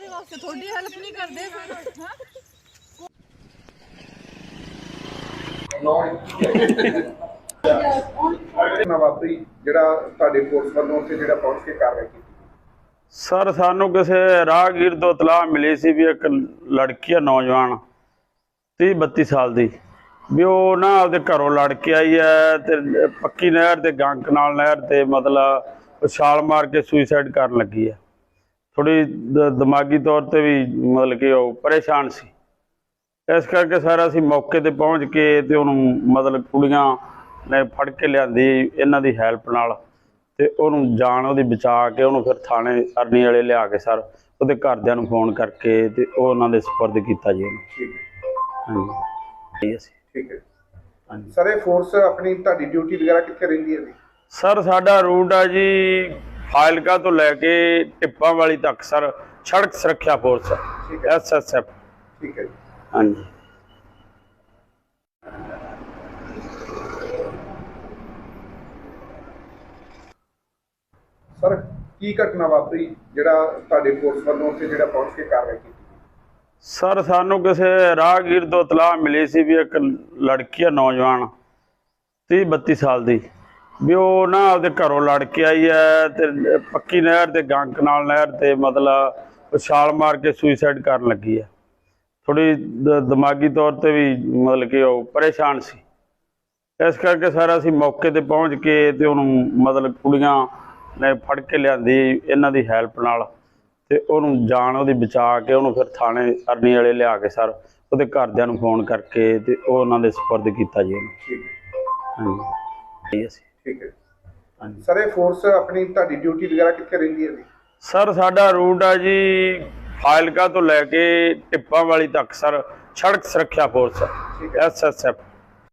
ਕਾਹਦੇ ਵਾਸਤੇ ਤੁਹਾਡੀ ਹੈਲਪ ਨਹੀਂ ਕਰਦੇ ਫਿਰ ਹਾਂ। ਨਾ ਵਾਪਰੀ ਜਿਹੜਾ ਤੁਹਾਡੇ ਫੋਰਸ ਵੱਲੋਂ ਉੱਥੇ ਜਿਹੜਾ ਪਹੁੰਚ ਕੇ ਕਾਰਵਾਈ ਕੀਤੀ ਸਰ ਸਾਨੂੰ ਕਿਸੇ ਰਾਹਗੀਰ ਤੋਂ ਇਤਲਾਹ ਮਿਲੀ ਸੀ ਵੀ ਇੱਕ ਲੜਕੀ ਆ ਨੌਜਵਾਨ 30 32 ਸਾਲ ਦੀ। ਵੀ ਉਹ ਨਾ ਆਪਦੇ ਘਰੋਂ ਲੜ ਕੇ ਆਈ ਹੈ ਤੇ ਪੱਕੀ ਨਹਿਰ ਤੇ ਗੰਕ ਨਾਲ ਨਹਿਰ ਤੇ ਮਤਲਬ ਛਾਲ ਮਾਰ ਕੇ ਸੁਸਾਈਡ ਕਰਨ ਲੱਗੀ ਹੈ। ਥੋੜੀ ਦਿਮਾਗੀ ਤੌਰ ਤੇ ਵੀ ਮਤਲਬ ਕਿ ਉਹ ਪਰੇਸ਼ਾਨ ਸੀ। ਇਸ ਕਰਕੇ ਸਰ ਅਸੀਂ ਮੌਕੇ ਤੇ ਪਹੁੰਚ ਕੇ ਤੇ ਉਹਨੂੰ ਮਤਲਬ ਕੁੜੀਆਂ ਨੇ ਫੜ ਕੇ ਲਿਆਂਦੀ ਇਹਨਾਂ ਦੀ ਹੈਲਪ ਨਾਲ ਤੇ ਉਹਨੂੰ ਜਾਨ ਉਹਦੀ ਬਚਾ ਕੇ ਉਹਨੂੰ ਫਿਰ ਥਾਣੇ ਅਰਨੀ ਵਾਲੇ ਲਿਆ ਕੇ ਸਰ ਉਹਦੇ ਘਰਦਿਆਂ ਨੂੰ ਫੋਨ ਕਰਕੇ ਤੇ ਉਹ ਉਹਨਾਂ ਦੇ ਸਪੁਰਦ ਕੀਤਾ ਜੀ ਉਹਨੂੰ। ਠੀਕ ਹੈ। ਹਾਂਜੀ। ਇਹ ਅਸੀਂ ਠੀਕ ਹੈ। ਹਾਂਜੀ। ਸਰ ਇਹ ਫੋਰਸ ਆਪਣੀ ਤੁਹਾਡੀ ਡਿਊਟੀ ਵਗੈਰਾ ਕਿੱਥੇ ਰਹਿੰਦੀ ਹੈ ਜੀ? ਸਰ ਸਾਡਾ ਰੂਟ ਆ ਜੀ ਫਾਇਲਕਾ ਤੋਂ ਲੈ ਕੇ ਟਿੱਪਾਂ ਵਾਲੀ ਤੱਕ ਸਰ ਸੜਕ ਸੁਰੱਖਿਆ ਫੋਰਸ ਹੈ। ਐਸਐਸਐਫ ਠੀਕ ਹੈ ਹਾਂਜੀ। ਸਰ ਕੀ ਘਟਨਾ ਵਾਪਰੀ ਜਿਹੜਾ ਤੁਹਾਡੇ ਫੋਰਸ ਵੱਲੋਂ ਉੱਥੇ ਜਿਹੜਾ ਪਹੁੰਚ ਕੇ ਕਾਰਵਾਈ ਕੀਤੀ ਸਰ ਸਾਨੂੰ ਕਿਸੇ ਰਾਹਗੀਰ ਤੋਂ ਇਤਲਾਹ ਮਿਲੀ ਸੀ ਵੀ ਇੱਕ ਲੜਕੀ ਆ ਨੌਜਵਾਨ 30 32 ਸਾਲ ਦੀ। ਵੀ ਉਹ ਨਾ ਆਪਦੇ ਘਰੋਂ ਲੜ ਕੇ ਆਈ ਹੈ ਤੇ ਪੱਕੀ ਨਹਿਰ ਤੇ ਗੰਕ ਨਾਲ ਨਹਿਰ ਤੇ ਮਤਲਬ ਛਾਲ ਮਾਰ ਕੇ ਸੁਸਾਈਡ ਕਰਨ ਲੱਗੀ ਹੈ। ਥੋੜੀ ਦਿਮਾਗੀ ਤੌਰ ਤੇ ਵੀ ਮਤਲਬ ਕਿ ਉਹ ਪਰੇਸ਼ਾਨ ਸੀ। ਇਸ ਕਰਕੇ ਸਰ ਅਸੀਂ ਮੌਕੇ ਤੇ ਪਹੁੰਚ ਕੇ ਤੇ ਉਹਨੂੰ ਮਤਲਬ ਕੁੜੀਆਂ ਨੇ ਫੜ ਕੇ ਲਿਆਂਦੀ ਇਹਨਾਂ ਦੀ ਹੈਲਪ ਨਾਲ ਤੇ ਉਹਨੂੰ ਜਾਨ ਉਹਦੀ ਬਚਾ ਕੇ ਉਹਨੂੰ ਫਿਰ ਥਾਣੇ ਅਰਨੀ ਵਾਲੇ ਲਿਆ ਕੇ ਸਰ ਉਹਦੇ ਘਰਦਿਆਂ ਨੂੰ ਫੋਨ ਕਰਕੇ ਤੇ ਉਹ ਉਹਨਾਂ ਦੇ ਸਪੁਰਦ ਕੀਤਾ ਜੀ ਉਹਨੂੰ। ਠੀਕ ਹੈ। ਹਾਂਜੀ। ਠੀਕ ਹੈ ਹਾਂਜੀ। ਸਰ ਇਹ ਫੋਰਸ ਆਪਣੀ ਤੁਹਾਡੀ ਡਿਊਟੀ ਵਗੈਰਾ ਕਿੱਥੇ ਰਹਿੰਦੀ ਹੈ ਜੀ? ਸਰ ਸਾਡਾ ਰੂਟ ਆ ਜੀ ਫਾਇਲਕਾ ਤੋਂ ਲੈ ਕੇ ਟਿੱਪਾਂ ਵਾਲੀ ਤੱਕ ਸਰ ਸੜਕ ਸੁਰੱਖਿਆ ਫੋਰਸ ਐਸਐਸਐਫ